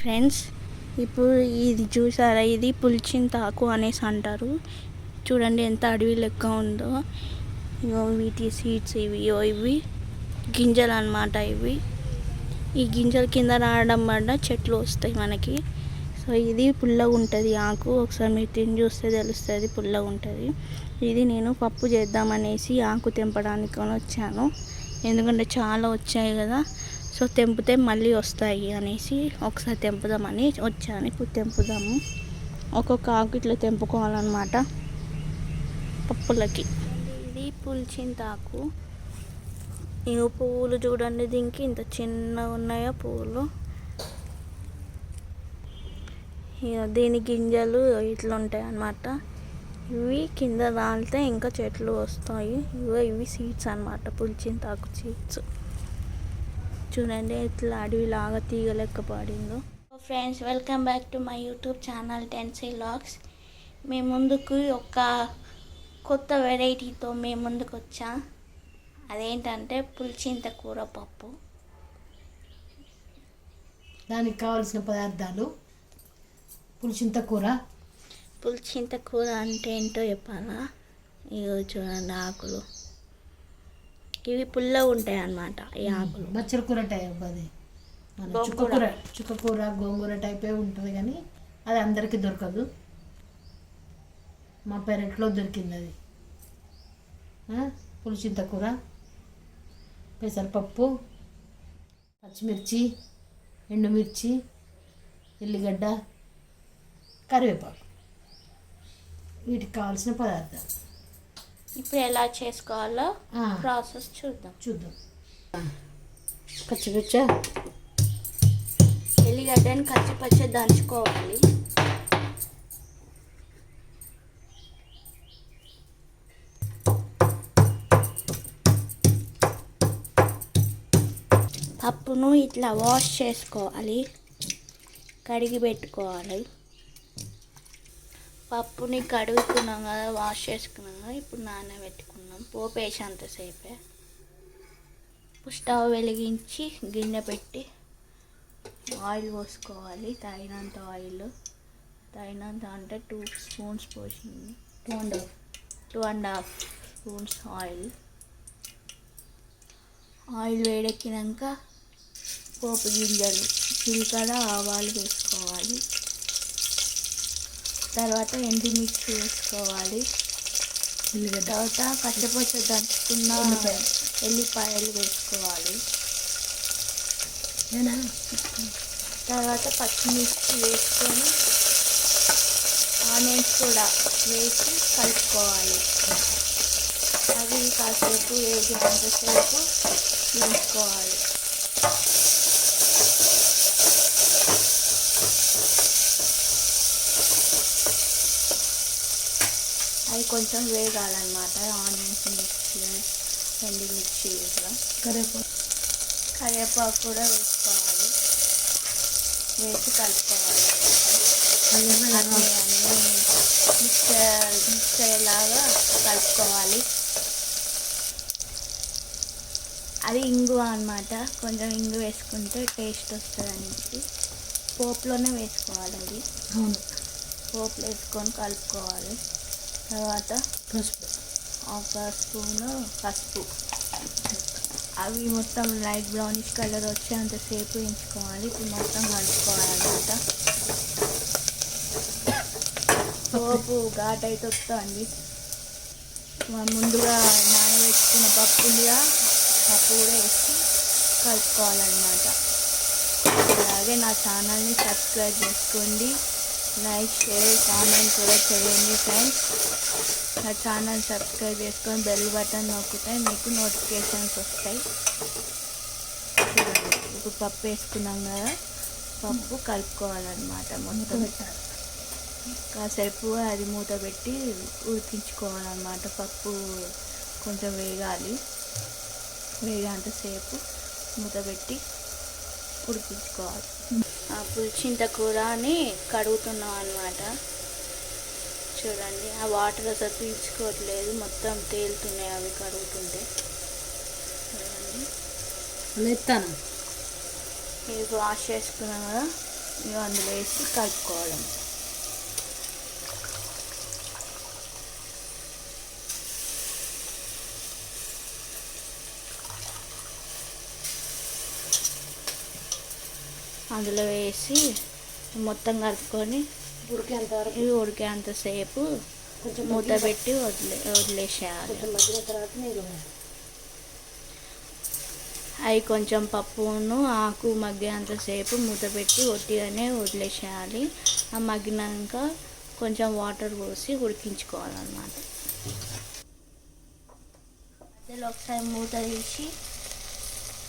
Friends ఇప్పుడు ఇది చూసారా? ఇది పులిచింతాకు అనేసి అంటారు. చూడండి ఎంత అడవి లెక్క ఉందో. ఇగో వీటి సీడ్స్ ఇవి ఇవి. గింజలు అన్నమాట ఇవి. ఈ గింజల కింద రావడం వల్ల చెట్లు వస్తాయి మనకి. సో ఇది పుల్లగా ఉంటుంది ఆకు. ఒకసారి మీరు తిని చూస్తే తెలుస్తుంది పుల్లగా ఉంటుంది. ఇది నేను పప్పు చేద్దామనేసి ఆకు తెంపడానికి వచ్చాను. ఎందుకంటే చాలా వచ్చాయి కదా. సో తెంపితే మళ్ళీ వస్తాయి అనేసి ఒకసారి తెంపుదామని వచ్చాను. ఇప్పుడు తెంపుదాము. ఒక్కొక్క ఆకు ఇట్లా తెంపుకోవాలన్నమాట పప్పులకి. ఇది పులిచింతాకు ఇవి పువ్వులు చూడండి దీనికి ఇంత చిన్నగా ఉన్నాయో పువ్వులు. దీని గింజలు ఇట్లా ఉంటాయి అన్నమాట ఇవి కింద రాలితే ఇంకా చెట్లు వస్తాయి. ఇవి ఇవి సీడ్స్ అన్నమాట పులిచింతాకు సీడ్స్ చూడండి ఇట్లా అడవిలాగా తీగ లెక్క పడిందో friends welcome back to my YouTube channel Tennessee లాగ్స్ మేము ముందుకు ఒక కొత్త వెరైటీతో మేము ముందుకు వచ్చా. అదేంటంటే పులిచింత కూర పప్పు. దానికి కావలసిన పదార్థాలు. పులిచింత కూర. పులిచింత కూర అంటే ఏంటో చెప్పాలా? ఇగో చూడండి ఆకులు. ఇవి పుల్లగా ఉంటాయి అన్నమాట ఈ ఆకులు. బచ్చల కూర టైప్ అది. మన. చుక్కకూర చుక్కకూర గోంగూర టైపే ఉంటుంది కానీ అది అందరికీ దొరకదు. మా పెరట్లో దొరికింది అది. ఆ, పులిచింత కూర పెసరపప్పు పచ్చిమిర్చి ఎండుమిర్చి ఎల్లిగడ్డ కరివేపాకు. వీటికి కావాల్సిన పదార్థాలు. ఇప్పుడు ఎలా చేసుకోవాలో ప్రాసెస్ చూద్దాం. చూద్దాం. పచ్చిమిర్చ ఎల్లిగడ్డని కచ్చి పచ్చి దంచుకోవాలి. పప్పును ఇట్లా వాష్ చేసుకోవాలి. కడిగి పెట్టుకోవాలి. పప్పుని కడుగుకున్నాం కదా వాష్ చేసుకున్నాం. ఇప్పుడు నానబెట్టుకున్నాం పోపు వేసేంతసేపే ఇప్పుడు స్టవ్ వెలిగించి గిన్నె పెట్టి ఆయిల్ పోసుకోవాలి. తగినంత ఆయిల్. తగినంత అంటే టూ స్పూన్స్ పోసింది two and half. Two and half spoons oil. Oil వేడెక్కినాక పోపు గింజలు జీలకర్ర ఆవాలు వేసుకోవాలి. తర్వాత ఎండుమిర్చి వేసుకోవాలి. ఉల్లిగడ్డ. తర్వాత కచ్చపచ్చ దంచుకున్న. ఎల్లిపాయలు వేసుకోవాలి. తర్వాత పచ్చిమిర్చి వేసుకొని ఆనియన్స్ కూడా వేసి కలుపుకోవాలి. అవి కాసేపు వేగినంతసేపు వేసుకోవాలి అవి కొంచెం వేగాలన్నమాట. ఆనియన్స్ మిర్చి ఎండుమిర్చి ఇట్లా కరివేపాకు. కరివేపాకు కూడా వేసుకోవాలి. వేసి కలుపుకోవాలి. అన్నీ మిక్స్ అయ్యేలాగా కలుపుకోవాలి. అది ఇంగు అన్నమాట. కొంచెం ఇంగు వేసుకుంటే టేస్ట్ వస్తుంది అనేసి పోపులోనే వేసుకోవాలి అది. అవును. పోపులో వేసుకొని కలుపుకోవాలి. తర్వాత పసుపు. ఒక స్పూను పసుపు. అవి మొత్తం లైట్ బ్రౌనిష్ కలర్ వచ్చేంతసేపు వేయించుకోవాలి. ఇప్పుడు మొత్తం కలుపుకోవాలన్నమాట పోపు ఘాట్ అయితే వస్తుంది ముందుగా నానబెట్టుకున్న పప్పు ఉందిగా పప్పు కూడా వేసి కలుపుకోవాలన్నమాట. అలాగే నా ఛానల్ని సబ్స్క్రైబ్ చేసుకోండి. లైక్ షేర్ కామెంట్ కూడా చేయండి ఫ్రెండ్స్. నా ఛానల్ సబ్స్క్రైబ్ చేసుకొని బెల్ బటన్ నొక్కితే మీకు నోటిఫికేషన్స్ వస్తాయి. ఇప్పుడు పప్పు వేసుకున్నాం కదా పప్పు కలుపుకోవాలన్నమాట మొత్తం. కాసేపు అది మూత పెట్టి ఉడికించుకోవాలన్నమాట. పప్పు కొంచెం వేగాలి. వేగేంతసేపు మూత పెట్టి ఉడికించుకోవాలి ఆ పులిచింత కూరని కడుగుతున్నాం అన్నమాట చూడండి ఆ వాటర్ అసలు పీల్చుకోవట్లేదు. మొత్తం తేలుతున్నాయి అవి కడుగుతుంటే. చూడండి. ఎత్తాను ఇవి వాష్ చేసుకున్నాం కదా. ఇక అందులో వేసి కలుపుకోవాలి. అందులో వేసి మొత్తం కలుపుకొని ఉడికేంత ఇవి ఉడికేంతసేపు కొంచెం మూత పెట్టి వదిలే వదిలేసేయాలి. కొంచెం మగ్గిన తర్వాత నీళ్ళు వేయాలి. అవి కొంచెం పప్పును ఆకు మగ్గేంతసేపు మూత పెట్టి ఒట్టిగానే వదిలేసేయాలి. ఆ మగ్గినాక కొంచెం వాటర్ పోసి ఉడికించుకోవాలన్నమాట. మధ్యలో ఒకసారి మూత తీసి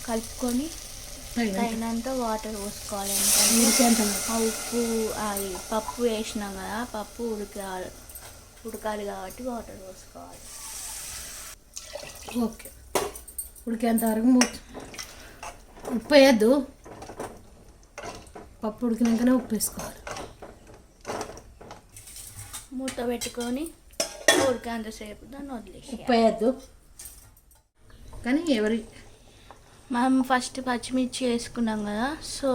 కలుపుకొని తగినంత. వాటర్ పోసుకోవాలి. ఎందుకంటే. ఆ ఉప్పు అది పప్పు వేసినాం కదా పప్పు ఉడకాలి. ఉడకాలి కాబట్టి వాటర్ పోసుకోవాలి. ఓకే. ఉడికేంత వరకు మూత ఉప్పు వేయద్దు. పప్పు ఉడికినాకనే ఉప్పు వేసుకోవాలి. మూత పెట్టుకొని ఉడికేంతసేపు దాన్ని వదిలేసి ఉప్పు వేయద్దు. కానీ ఎవరి మనం ఫస్ట్ పచ్చిమిర్చి వేసుకున్నాం కదా సో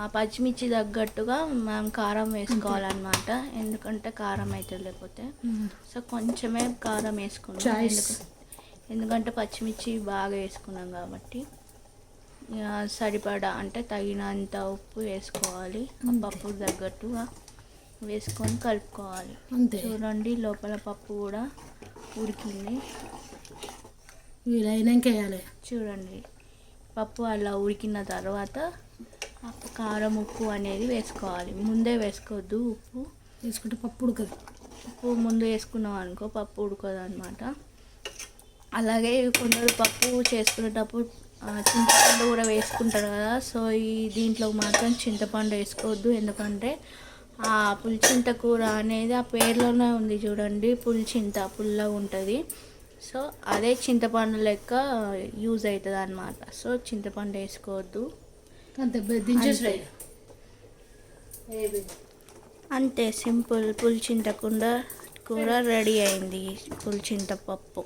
ఆ పచ్చిమిర్చి తగ్గట్టుగా మనం కారం వేసుకోవాలన్నమాట. ఎందుకంటే కారం అయితే లేకపోతే. సో కొంచెమే కారం వేసుకున్నాం ఎందుకంటే పచ్చిమిర్చి బాగా వేసుకున్నాం కాబట్టి. సరిపడా అంటే తగినంత ఉప్పు వేసుకోవాలి. పప్పు తగ్గట్టుగా వేసుకొని కలుపుకోవాలి. చూడండి లోపల పప్పు కూడా ఉడికింది. వీలైనాక వేయాలి. చూడండి. పప్పు అలా ఉడికిన తర్వాత కారం ఉప్పు అనేది వేసుకోవాలి. ముందే వేసుకోవద్దు ఉప్పు. వేసుకుంటే పప్పు ఉడకదు. ఉప్పు ముందు వేసుకున్నాం అనుకో పప్పు ఉడకదు అనమాట అలాగే కొందరు పప్పు చేసుకునేటప్పుడు చింతపండు కూడా వేసుకుంటారు కదా. సో ఈ దీంట్లో మాత్రం చింతపండు వేసుకోవద్దు. ఎందుకంటే ఆ పులిచింత కూర అనేది ఆ పేర్లోనే ఉంది చూడండి. పులిచింత పుల్లగా ఉంటుంది. సో అదే చింతపండు లెక్క యూజ్ అవుతుంది అనమాట సో చింతపండు వేసుకోవద్దు. అంతే సింపుల్ పులిచింత కూర కూర రెడీ అయింది పులిచింత పప్పు.